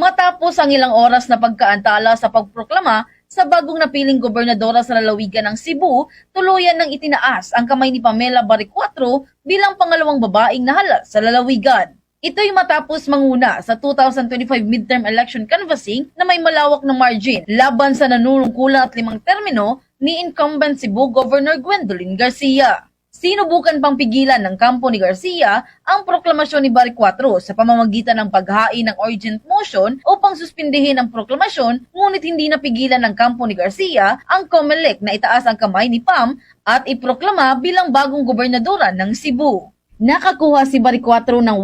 matapos ang ilang oras na pagkaantala sa pagproklama sa bagong napiling gobernadora sa lalawigan ng Cebu, tuluyan nang itinaas ang kamay ni Pamela Baricuatro bilang pangalawang babaeng nahala sa lalawigan. Ito'y matapos manguna sa 2025 midterm election canvassing na may malawak na margin laban sa nanunungkulan at limang termino ni incumbent Cebu Governor Gwendolyn Garcia. Sinubukan pang pigilan ng kampo ni Garcia ang proklamasyon ni Baricuatro sa pamamagitan ng paghain ng urgent motion upang suspindihin ang proklamasyon ngunit hindi napigilan ng kampo ni Garcia ang COMELEC na itaas ang kamay ni Pam at iproklama bilang bagong gobernadora ng Cebu. Nakakuha si Baricuatro ng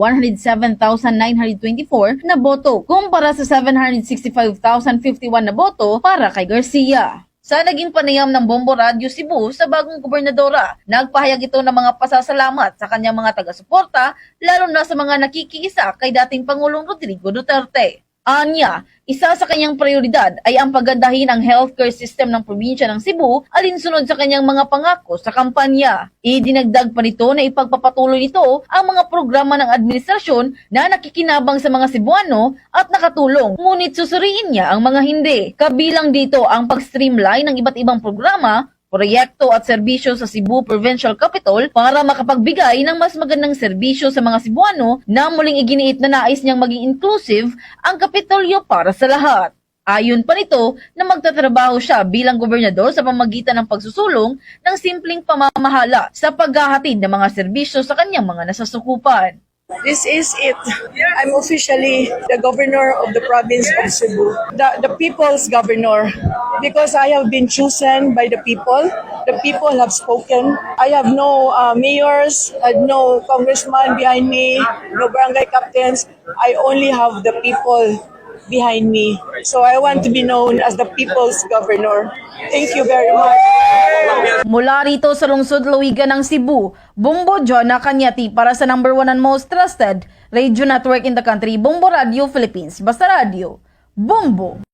1,107,924 na boto kumpara sa 765,051 na boto para kay Garcia. Sa naging panayam ng Bombo Radio Cebu sa bagong gobernadora, nagpahayag ito ng mga pasasalamat sa kanyang mga taga-suporta, lalo na sa mga nakikiisa kay dating Pangulong Rodrigo Duterte. Anya, isa sa kanyang prioridad ay ang pagandahin ang healthcare system ng probinsya ng Cebu alinsunod sa kanyang mga pangako sa kampanya. Idinagdag pa nito na ipagpapatuloy nito ang mga programa ng administrasyon na nakikinabang sa mga Cebuano at nakatulong, ngunit susuriin niya ang mga hindi. Kabilang dito ang pag-streamline ng iba't ibang programa proyekto at serbisyo sa Cebu Provincial Capital para makapagbigay ng mas magandang serbisyo sa mga Cebuano na muling iginiit na nais niyang maging inclusive ang Kapitolyo para sa lahat. Ayon pa nito na magtatrabaho siya bilang gobernador sa pamagitan ng pagsusulong ng simpleng pamamahala sa paghahatid ng mga serbisyo sa kanyang mga nasasukupan. This is it. I'm officially the governor of the province of Cebu, the, the people's governor, because I have been chosen by the people. The people have spoken. I have no uh, mayors, uh, no congressman behind me, no barangay captains. I only have the people behind me. So I want to be known as the people's governor. Thank you very much. Mula rito sa lungsod Luwigan ng Cebu, Bumbo John Kanyati para sa number one and most trusted radio network in the country, Bumbo Radio Philippines. Basta Radio, Bumbo!